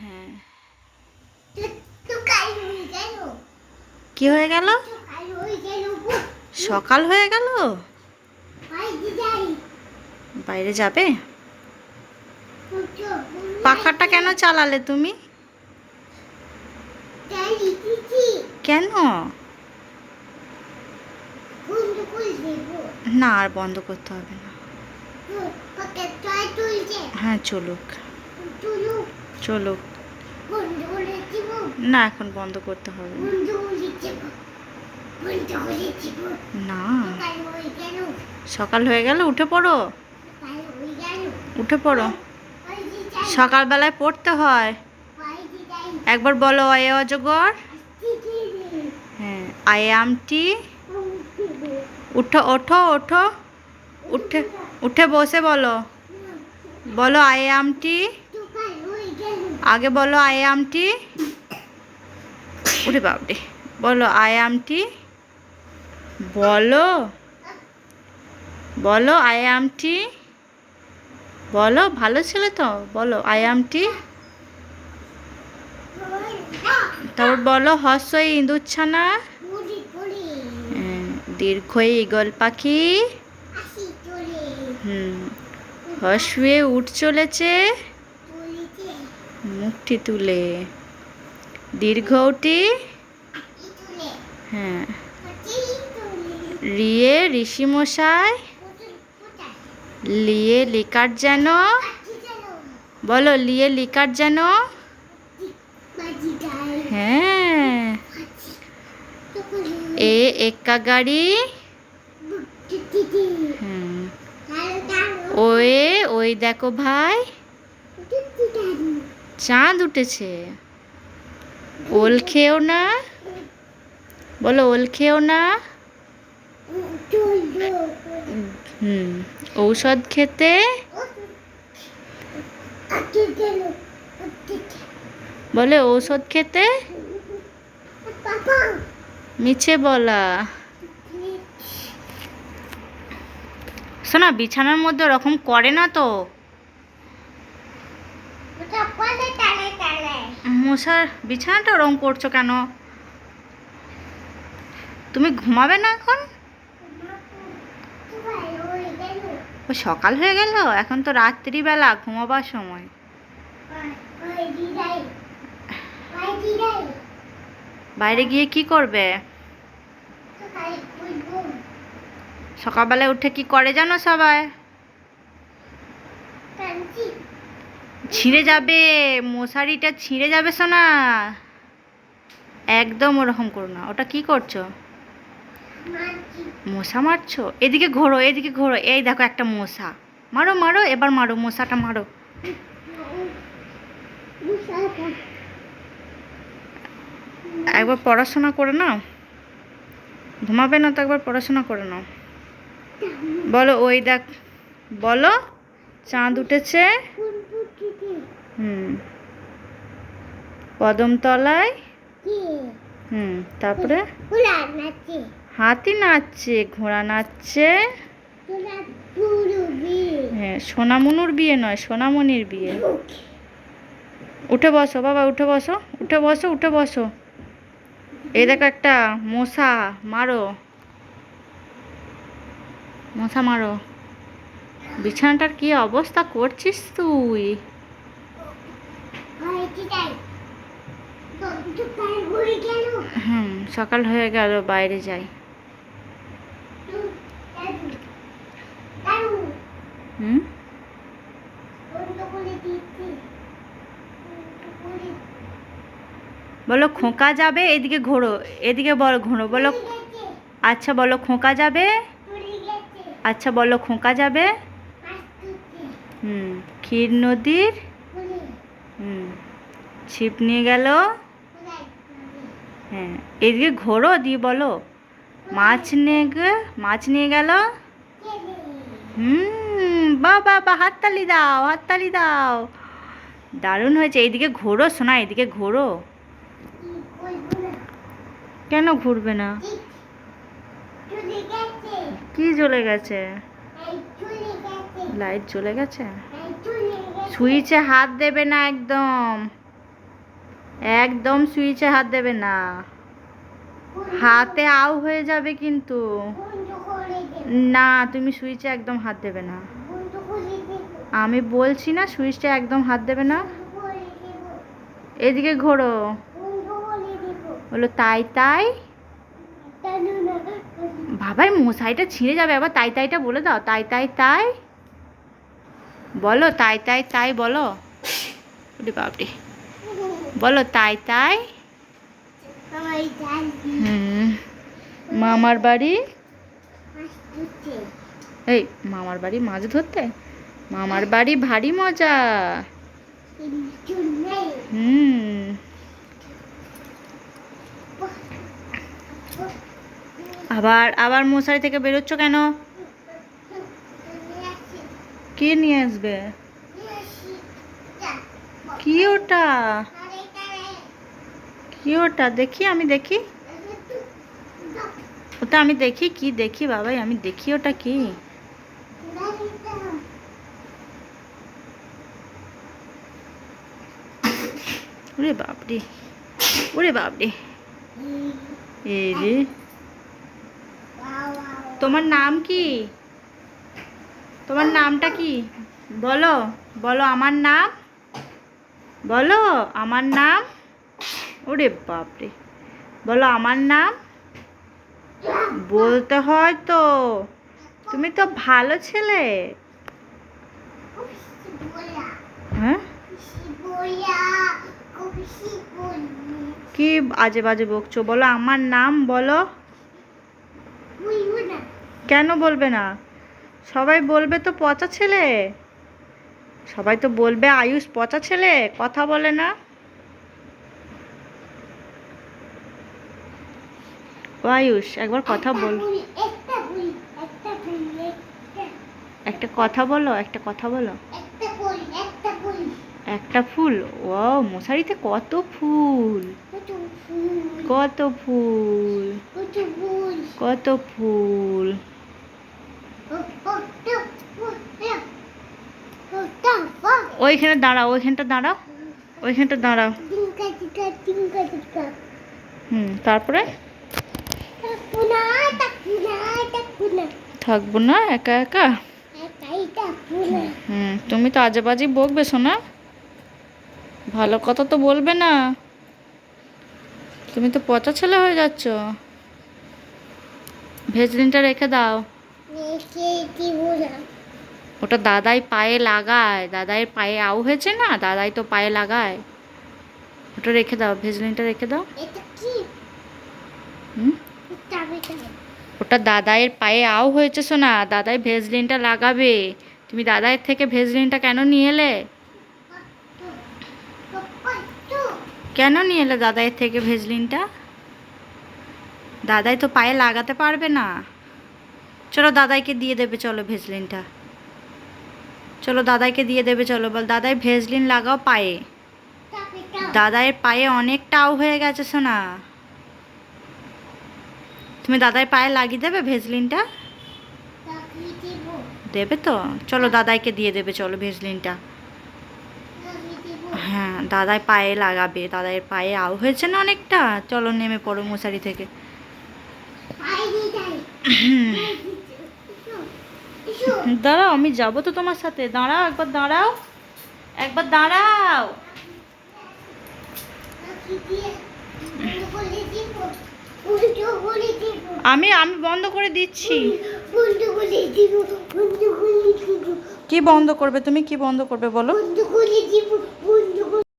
হ্যাঁ। কি হয়ে গেল? সকাল হয়ে গেল? বাইরে যাবে? পাখাটা কেন চালালে তুমি? কেন? না আর বন্ধ করতে হবে না। হ্যাঁ চলুক। চলুক। না এখন বন্ধ করতে হবে। না। সকাল হয়ে গেল। উঠে পড়ো। উঠে পড়ো। সকালবেলায় পড়তে হয়। একবার বলো আয় অজগর? হ্যাঁ আই আমটি? উঠো ওঠো ওঠো। উঠে উঠে বসে বলো। বলো আই আমটি? আগে বলো আই আমটি উঠে বাবরে বলো আই আমটি বলো। বলো আই আমটি বলো ভালো ছেলে তো। বলো আই আমটি তারপর বলো হস্যই ইঁদুর ছানা হ্যাঁ, ঈগল পাখি। আসি চলে। হুম হসুয়ে উঠ চলেছে। মুখটি তুলে। আসি চলে হ্যাঁ। রিয়ে ঋষিমশাই লিয়ে লিকার যেন? বলো, লিয়ে লিকার যেন? হ্যাঁ। এ এক্কা গাড়ি? দাঁড়ো ওয়ে, ওই দেখো ভাই। চাঁদ উঠেছে। ওল খেও না? বলো, ওল খেও না? হুম, ঔষধ খেতে? বলে, ঔষধ খেতে? মিছে বলা। শোনা, বিছানার মধ্যে ওরকম করে না তো? মশার বিছানাটা ওরকম করছ কেন? তুমি ঘুমাবে না এখন? ও, সকাল হয়ে গেল। এখন তো রাত্রিবেলা ঘুমাবার সময়। বাইরে গিয়ে কি করবে? সকালবেলায় উঠে কি করে জানো সবাই? ছিঁড়ে যাবে মশারিটা ছিঁড়ে যাবে সোনা। একদম ওরকম করো না ওটা কি করছ? মশা মারছো? এদিকে ঘোরো এদিকে ঘোরো। এই দেখো একটা মশা। মারো মারো এবার মারো মশাটা মারো। একবার পড়াশোনা করে নাও। ঘুমাবে না তো একবার পড়াশোনা করে নাও। বলো ওই দেখ বলো চাঁদ উঠেছে কোন পুটিতে হুম কদমতলায় হুম তারপরে? হাতি নাচছে ঘোড়া নাচছে। হ্যাঁ সোনামনুর বিয়ে নয় সোনামনির বিয়ে। উঠে বসো বাবা উঠে বসো উঠে বসো উঠে বসো। এই দেখো একটা মশা মারো। মশা মারো। বিছানাটার কি অবস্থা করছিস তুই ভাই দিদাই তো কাল হয়ে গেল হুম, সকাল হয়ে গেল, বাইরে যাই। হুম? বলো, খোঁকা যাবে? এদিকে ঘোরো, এদিকে বলো ঘোরো, বলো। আচ্ছা বলো, খোঁকা যাবে? আচ্ছা বলো, খোঁকা যাবে? হুম, ক্ষীর নদীর? হুম, ছিপ নিয়ে গেল। হ্যাঁ। এদিকে ঘোরো, দিয়ে বলো। মাছ নিয়ে গে মাছ নিয়ে গেল। হুম বা বা বা হাততালি দাও হাততালি দাও। দারুণ হয়েছে। এইদিকে ঘোরো শোনা এদিকে ঘোরো। কেন ঘুরবে না? কি চলে গেছে? লাইট চলে গেছে? সুইচে হাত দেবে না একদম। একদম সুইচে হাত দেবে না। হাতে আউ হয়ে যাবে কিন্তু। না, তুমি সুইচে একদম হাত দেবে না। আমি বলছি না সুইচটা একদম হাত দেবে না। এদিকে ঘোরো। বলো, তাই তাই? বাবাই, মশাইটা ছিঁড়ে যাবে। আবার তাই, তাইটা বলে দাও। তাই তাই তাই? বলো, তাই তাই তাই বলো। বাপরে। বলো, তাই তাই? হুম। মামার বাড়ি? এই, মামার বাড়ি মাছ ধরতে? মামার বাড়ি ভারী মজা। হুম। আবার আবার মশারি থেকে বেরোচ্ছ কেন? কে নিয়ে আসবে? কি ওটা কি ওটা দেখি, আমি দেখি। ওটা আমি দেখি, কি দেখি বাবাই? আমি দেখি ওটা কি? ওরে বাপরে। ওরে বাপরে। এই রে। তোমার নাম কি? তোমার নামটা কি? বলো বলো আমার নাম। বলো, আমার নাম? ওরে বাপরে। বলো, আমার নাম? বলতে হয় তো, তুমি তো ভালো ছেলে। হ্যাঁ? কি আজে বাজে বকছো? বলো, আমার নাম বলো। কেন বলবে না? সবাই বলবে তো পচা ছেলে। সবাই তো বলবে আয়ুষ পচা ছেলে কথা বলে না। আয়ুষ একবার কথা বল। একটা কথা বলো একটা কথা বলো। একটা ফুল ও মশারিতে কত ফুল। কত ফুল। কত ফুল। কত ফুল। ওইখানে দাঁড়াও ওইখানটা দাঁড়াও ওইখানটা দাঁড়াও। হুম তারপরে? থাকব না একা একা? হুম তুমি তো আজে বাজে বকবে শোনা ভালো কথা তো বলবে না। তুমি তো পচা ছেলে হয়ে যাচ্ছ। ভেজলিনটা রেখে দাও। ওটা দাদাই পায়ে লাগায় দাদাই পায়ে আউ হয়েছে না দাদাই তো পায়ে লাগায়। ওটা রেখে দাও ভেজলিনটা রেখে দাও। হুম? ওটা দাদাইয়ের পায়ে আউ হয়েছে শোনা দাদাই ভেজলিনটা লাগাবে। তুমি দাদাইয়ের থেকে ভেজলিনটা কেন নিয়ে এলে? কেন নিয়ে এলে দাদাইয়ের থেকে ভেজলিনটা? দাদাই তো পায়ে লাগাতে পারবে না। চলো দাদাইকে দিয়ে দেবে চলো ভেজলিনটা। চলো দাদাইকে দিয়ে দেবে চলো বল। দাদাই ভেজলিন লাগাও পায়ে। দাদাইয়ের পায়ে অনেক টাও হয়ে গেছে শোনা তুমি দাদাই পায়ে লাগিয়ে দেবে ভেজলিনটা? দেবে তো? চলো দাদাইকে দিয়ে দেবে চলো ভেজলিনটা। হ্যাঁ দাদাই পায়ে লাগাবে। দাদাইয়ের পায়ে আউ হয়েছে না অনেকটা? চলো নেমে পড়ো মশারি থেকে। দাঁড়াও, আমি যাব তো তোমার সাথে। দাঁড়াও, একবার দাঁড়াও। একবার দাঁড়াও। আমি আমি বন্ধ করে দিচ্ছি। কি বন্ধ করবে? তুমি কি বন্ধ করবে বলো?